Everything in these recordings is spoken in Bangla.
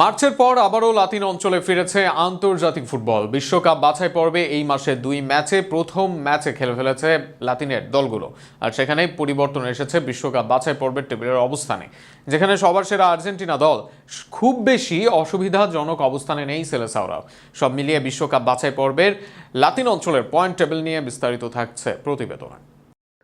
মার্চের পর আবারও লাতিন অঞ্চলে ফিরেছে আন্তর্জাতিক ফুটবল। বিশ্বকাপ বাছাই পর্বে এই মাসে দুই ম্যাচে প্রথম ম্যাচে খেলে ফেলেছে লাতিনের দলগুলো। আর সেখানেই পরিবর্তন এসেছে বিশ্বকাপ বাছাই পর্বের টেবিলের অবস্থানে, যেখানে সবার সেরা আর্জেন্টিনা দল খুব বেশি অসুবিধাজনক অবস্থানে নেই সেলেসাওরাও। সব মিলিয়ে বিশ্বকাপ বাছাই পর্বের লাতিন অঞ্চলের পয়েন্ট টেবিল নিয়ে বিস্তারিত থাকছে প্রতিবেদনে।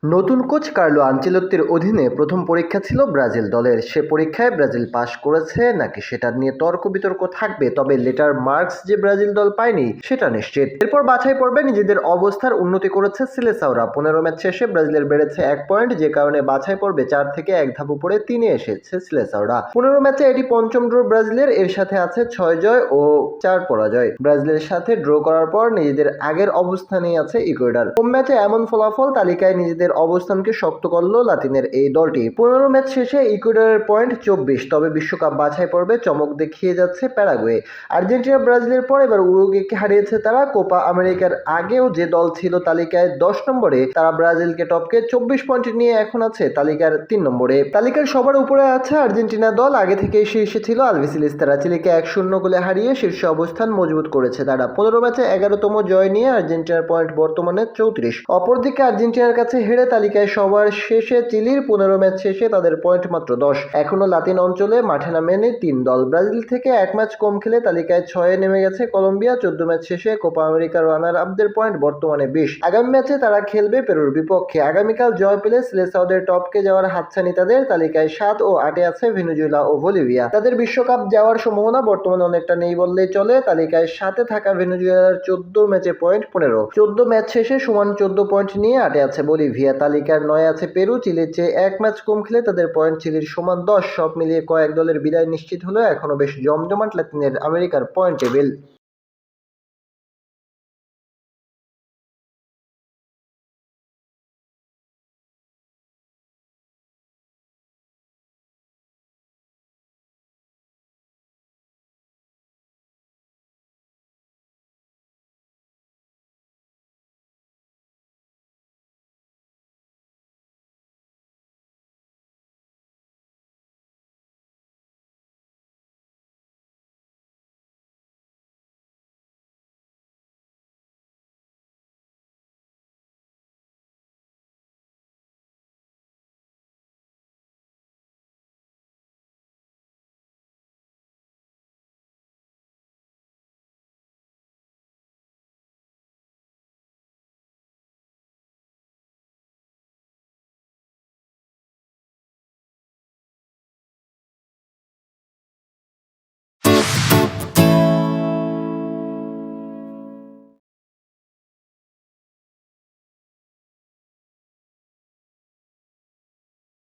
নতুন কোচ কার্লো আঞ্চেলত্তির অধীনে প্রথম পরীক্ষা ছিল ব্রাজিল দলের। সে পরীক্ষায় ব্রাজিল পাশ করেছে, নাকি সেটা নিয়ে তর্ক বিতর্ক থাকবে? তবে লেটার মার্কস যে ব্রাজিল দল পায়নি, সেটা নিশ্চিত। এরপর বাছাই পর্বে নিজেদের অবস্থার উন্নতি করেছে সিলেসাওরা। পনেরো ম্যাচ শেষে ব্রাজিলের বেড়েছে এক পয়েন্ট, যে কারণে বাছাই পর্বে চার থেকে এক ধাপ উপরে তিনে এসেছে সিলেসাওরা। পনেরো ম্যাচে এটি পঞ্চম ড্র ব্রাজিলের, এর সাথে আছে ছয় জয় ও চার পরাজয়। ব্রাজিলের সাথে ড্র করার পর নিজেদের আগের অবস্থানেই আছে ইকুয়েডার। হোম ম্যাচে এমন ফলাফল তালিকায় নিজেদের অবস্থানকে শক্ত করল লাতিনের এই দলটি। পনেরো ম্যাচ শেষে ইকুয়েডারের পয়েন্ট চব্বিশ, তবে বিশ্বকাপ বাছাই পর্বে চমক দেখিয়ে যাচ্ছে প্যারাগুয়ে। আর্জেন্টিনা, ব্রাজিলের পর এবার উরুগুয়েকে হারিয়েছে তারা। কোপা আমেরিকার আগেও যে দল ছিল তালিকায় দশ নম্বরে, তারা ব্রাজিলকে টপকে চব্বিশ পয়েন্ট নিয়ে এখন আছে তালিকার তিন নম্বরে। তালিকার সবার উপরে আছে আর্জেন্টিনা দল। আগে থেকেই শীর্ষে ছিল আলভিসিলিস তারা চিলিকে এক শূন্য গোলে হারিয়ে শীর্ষে অবস্থান মজবুত করেছে তারা। পনেরো ম্যাচে এগারোতম জয় নিয়ে আর্জেন্টিনার পয়েন্ট বর্তমানে চৌত্রিশ। অপরদিকে আর্জেন্টিনার কাছে হেরে তালিকায় সবার শেষে চিলির পনেরো ম্যাচ শেষে তাদের পয়েন্ট মাত্র দশ। এখনও লাতিন অঞ্চলে মাঠে নামেনি তিন দল। ব্রাজিল থেকে এক ম্যাচ কম খেলে তালিকায় ছয়ে নেমে গেছে কলম্বিয়া, চোদ্দ ম্যাচ শেষে কোপা আমেরিকার রানার আপদের পয়েন্ট বর্তমানে বিশ। আগামী ম্যাচে তারা খেলবে পেরুর বিপক্ষে। আগামীকাল জয় পেলে সিলেসাউদের টপকে যাওয়ার হাতছানি তাদের। তালিকায় সাত ও আটে আছে ভেনুজুয়েলা ও বলিভিয়া। তাদের বিশ্বকাপ যাওয়ার সম্ভাবনা বর্তমানে অনেকটা নেই বললেই চলে। তালিকায় সাথে থাকা ভেনুজুয়েলার চোদ্দ ম্যাচে পয়েন্ট পনেরো। চোদ্দ ম্যাচ শেষে সমান চোদ্দ পয়েন্ট নিয়ে আটে আছে বলিভিয়া। তালিকার নয় আছে পেরু, চিলির চেয়ে এক ম্যাচ কম খেলে তাদের পয়েন্ট চিলির সমান দশ। সব মিলিয়ে কয়েক দলের বিদায় নিশ্চিত হলেও এখনও বেশ জমজমাট লাতিনের আমেরিকার পয়েন্ট টেবিল।